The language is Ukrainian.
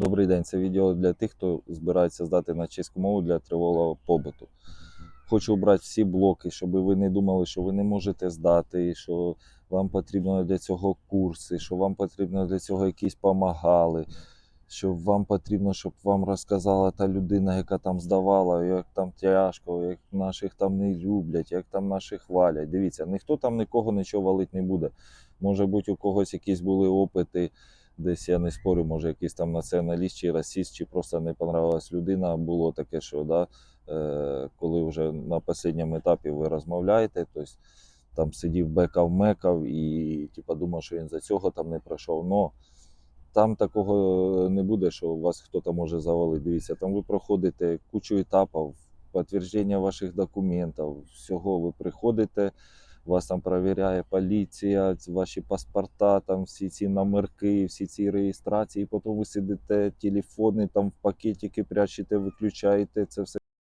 Добрий день, це відео для тих, хто збирається здати на чеську мову для тривалого побуту. Хочу обрати всі блоки, щоб ви не думали, що ви не можете здати, що вам потрібно для цього курси, що вам потрібно для цього якісь помагали, що вам потрібно, щоб вам розказала та людина, яка там здавала, як там тяжко, як наших там не люблять, як там наших хвалять. Дивіться, ніхто там нікого нічого валить не буде. Може бути, у когось якісь були опити десь я не спорю, може якийсь там націоналіст чи расіст, чи просто не понравилась людина. Було таке, що да, е, коли вже на останньому етапі ви розмовляєте, тобто там сидів бекав, мекав і типа, думав, що він за цього там не пройшов. Но там такого не буде, що вас хтось може завалити. Дивіться, там ви проходите кучу етапів, підтвердження ваших документів, всього ви приходите вас там перевіряє поліція, ваші паспорта, там всі ці номерки, всі ці реєстрації. Потім ви сидите, телефони там в пакетики прячете, виключаєте це все.